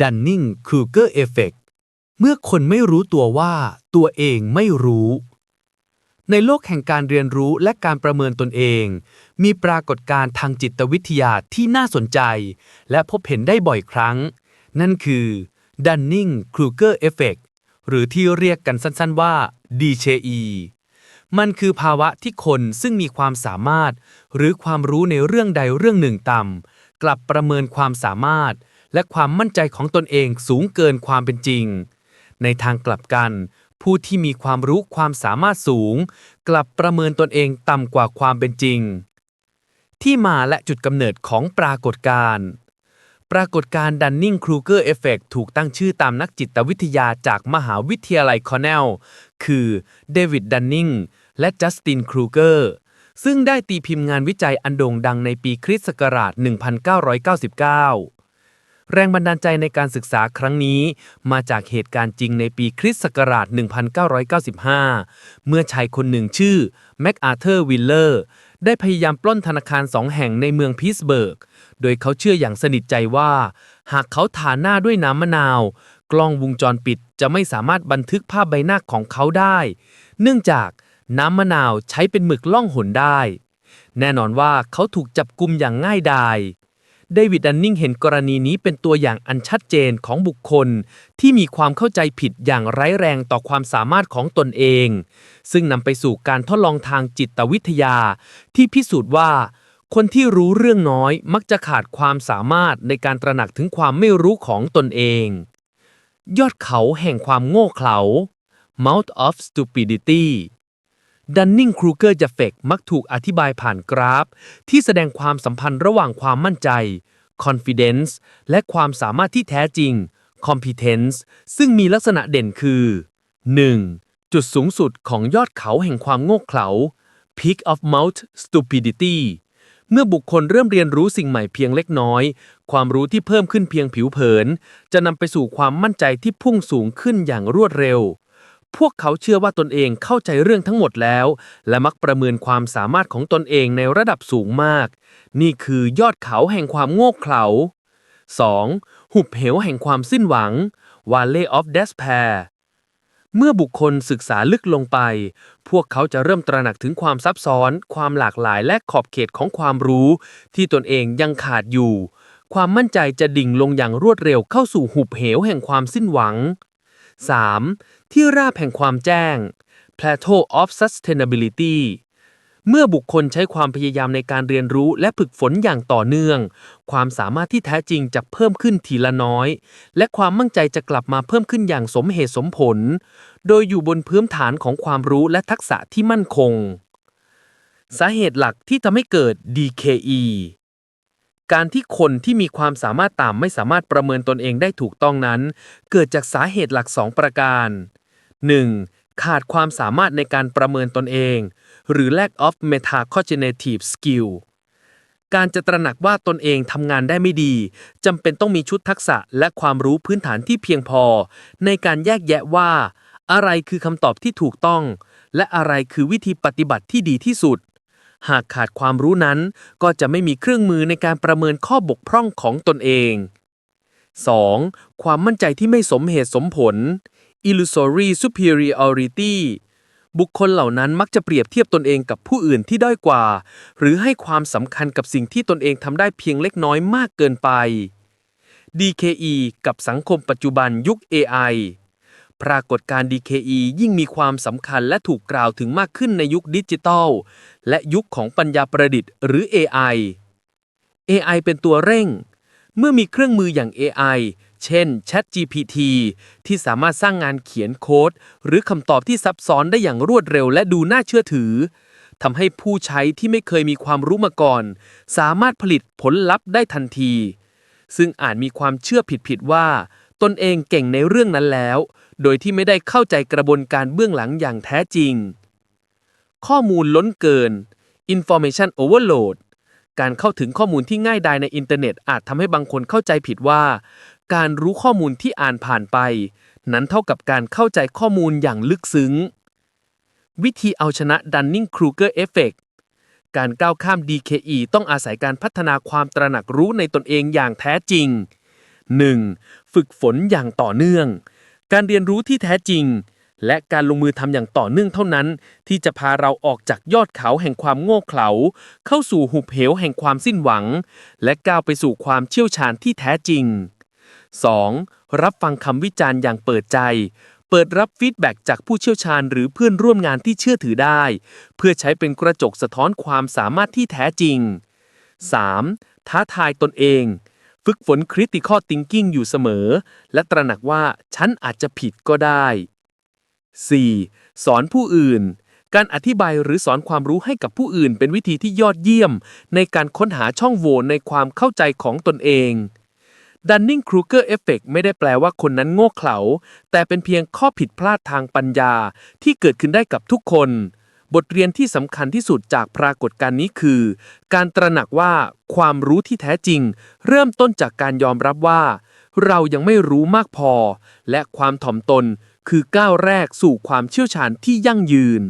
Dunning-Kruger Effect เมื่อคนไม่รู้ตัวว่าตัวเองไม่รู้ ในโลกแห่งการเรียนรู้และการประเมินตนเอง มีปรากฏการณ์ทางจิตวิทยาที่น่าสนใจ และพบเห็นได้บ่อยครั้ง นั่นคือ Dunning-Kruger Effect หรือที่เรียกกันสั้นๆว่า DCE มันคือภาวะที่คนซึ่งมีความสามารถ หรือความรู้ในเรื่องใดเรื่องหนึ่งต่ำกลับประเมินความสามารถ และความมั่นใจของตนเองสูงเกินความเป็นจริง ในทางกลับกัน ผู้ที่มีความรู้ความสามารถสูง กลับประเมินตนเองต่ำกว่าความเป็นจริง ที่มาและจุดกำเนิดของปรากฏการณ์ปรากฏการณ์ Dunning-Kruger Effect ถูกตั้งชื่อตามนักจิตวิทยาจากมหาวิทยาลัยคอร์เนล คือเดวิดดันนิงและจัสตินครูเกอร์ ซึ่งได้ตีพิมพ์งานวิจัยอันโด่งดังในปีคริสต์ศักราช 1999 แรงบันดาลใจในการศึกษาครั้งนี้ มาจากเหตุการณ์จริงในปีคริสต์ศักราช 1995 เมื่อชายคนหนึ่งชื่อแม็กอาเธอร์วิลเลอร์ได้พยายามปล้นธนาคารสองแห่งในเมืองพีสเบิร์ก โดยเขาเชื่ออย่างสนิทใจว่า หากเขาทาหน้าด้วยน้ำมะนาว กล้องวงจรปิดจะไม่สามารถบันทึกภาพใบหน้าของเขาได้ เนื่องจากน้ำมะนาวใช้เป็นหมึกล่องหนได้ แน่นอนว่าเขาถูกจับกุมอย่างง่ายดาย เดวิดดันนิงเห็นกรณีนี้เป็นตัวอย่างอันชัดเจนของบุคคล ที่มีความเข้าใจผิดอย่างร้ายแรงต่อความสามารถของตนเอง ซึ่งนำไปสู่การทดลองทางจิตวิทยา ที่พิสูจน์ว่า คนที่รู้เรื่องน้อยมักจะขาดความสามารถในการตระหนักถึงความไม่รู้ของตนเอง ยอดเขาแห่งความโง่เขลา Mount of Stupidity ดันนิงครูเกอร์จะเฟกมักถูกอธิบายผ่านกราฟ ที่แสดงความสัมพันธ์ระหว่างความมั่นใจ confidence และความสามารถที่แท้จริง competence ซึ่งมีลักษณะเด่นคือ 1. จุดสูงสุดของยอดเขาแห่งความโง่เขลา peak of Mount stupidity เมื่อบุคคลเริ่มเรียนรู้สิ่งใหม่เพียงเล็กน้อย ความรู้ที่เพิ่มขึ้นเพียงผิวเผิน จะนำไปสู่ความมั่นใจที่พุ่งสูงขึ้นอย่างรวดเร็ว พวกเขาเชื่อว่าตนเองเข้าใจเรื่องทั้งหมดแล้ว และมักประเมินความสามารถของตนเองในระดับสูงมาก นี่คือยอดเขาแห่งความโง่เขลา 2. หุบเหวแห่งความสิ้นหวัง Valley of Despair เมื่อบุคคลศึกษาลึกลงไป พวกเขาจะเริ่มตระหนักถึงความซับซ้อน ความหลากหลายและขอบเขตของความรู้ ที่ตนเองยังขาดอยู่ ความมั่นใจจะดิ่งลงอย่างรวดเร็วเข้าสู่หุบเหวแห่งความสิ้นหวัง 3. ที่ราบแห่งความแจ้ง Plateau of Sustainability เมื่อบุคคลใช้ความพยายามในการเรียนรู้และฝึกฝนอย่างต่อเนื่อง ความสามารถที่แท้จริงจะเพิ่มขึ้นทีละน้อย และความมั่นใจจะกลับมาเพิ่มขึ้นอย่างสมเหตุสมผล โดยอยู่บนพื้นฐานของความรู้และทักษะที่มั่นคง สาเหตุหลักที่ทำให้เกิด DKE การที่คนที่มีความสามารถต่ำไม่สามารถประเมินตนเองได้ถูกต้องนั้น เกิดจากสาเหตุหลัก 2 ประการ 1. ขาดความสามารถในการประเมินตนเอง หรือ lack of metacognitive skill การจะตระหนักว่าตนเองทำงานได้ไม่ดีจำเป็นต้องมีชุดทักษะและความรู้พื้นฐานที่เพียงพอ ในการแยกแยะว่า อะไรคือคำตอบที่ถูกต้อง และอะไรคือวิธีปฏิบัติที่ดีที่สุด หากขาดความรู้นั้น ก็จะไม่มีเครื่องมือในการประเมินข้อบกพร่องของตนเอง 2. ความมั่นใจที่ไม่สมเหตุสมผล illusory superiority บุคคลเหล่านั้นมักจะเปรียบเทียบตนเองกับผู้อื่นที่ด้อยกว่า หรือให้ความสำคัญกับสิ่งที่ตนเองทำได้เพียงเล็กน้อยมากเกินไป DKE กับสังคมปัจจุบันยุค AI ปรากฏการณ์ DKE ยิ่งมีความสำคัญและถูกกล่าวถึงมากขึ้นในยุคดิจิทัล และยุคของปัญญาประดิษฐ์หรือ AI AI เป็นตัวเร่ง เมื่อมีเครื่องมืออย่าง AI เช่น ChatGPT ที่สามารถสร้างงานเขียนโค้ด หรือคำตอบที่ซับซ้อนได้อย่างรวดเร็วและดูน่าเชื่อถือทำให้ผู้ใช้ที่ไม่เคยมีความรู้มาก่อน สามารถผลิตผลลัพธ์ได้ทันที ซึ่งอาจมีความเชื่อผิดๆว่า ตนเองเก่งในเรื่องนั้นแล้ว โดยที่ไม่ได้เข้าใจกระบวนการเบื้องหลังอย่างแท้จริง ข้อมูลล้นเกิน information overload การเข้าถึงข้อมูลที่ง่ายดายในอินเทอร์เน็ตอาจทำให้บางคนเข้าใจผิดว่า การรู้ข้อมูลที่อ่านผ่านไป นั้นเท่ากับการเข้าใจข้อมูลอย่างลึกซึ้ง วิธีเอาชนะ Dunning-Kruger Effect การก้าวข้าม DKE ต้องอาศัยการพัฒนาความตระหนักรู้ในตนเองอย่างแท้จริง 1. ฝึกฝนอย่างต่อเนื่อง การเรียนรู้ที่แท้จริง และการลงมือทำอย่างต่อเนื่องเท่านั้น ที่จะพาเราออกจากยอดเขาแห่งความโง่เขลา เข้าสู่หุบเหวแห่งความสิ้นหวัง และก้าวไปสู่ความเชี่ยวชาญที่แท้จริง 2. รับฟังคำวิจารณ์อย่างเปิดใจ เปิดรับฟีดแบ็กจากผู้เชี่ยวชาญหรือเพื่อนร่วมงานที่เชื่อถือได้ เพื่อใช้เป็นกระจกสะท้อนความสามารถที่แท้จริง 3. ท้าทายตนเอง ฝึกฝน critical thinking อยู่เสมอ และตระหนักว่าฉันอาจจะผิดก็ได้ 4. สอนผู้อื่น การอธิบายหรือสอนความรู้ให้กับผู้อื่น เป็นวิธีที่ยอดเยี่ยม ในการค้นหาช่องโหว่ในความเข้าใจของตนเองดันนิงครูเกอร์เอฟเฟกไม่ได้แปลว่าคนนั้นโง่เขลาแต่เป็นเพียงข้อผิดพลาดทางปัญญาที่เกิดขึ้นได้กับทุกคน บทเรียนที่สำคัญที่สุดจากปรากฏการณ์นี้คือ การตระหนักว่าความรู้ที่แท้จริง เริ่มต้นจากการยอมรับว่า เรายังไม่รู้มากพอ และความถ่อมตนคือก้าวแรกสู่ความเชี่ยวชาญที่ยั่งยืน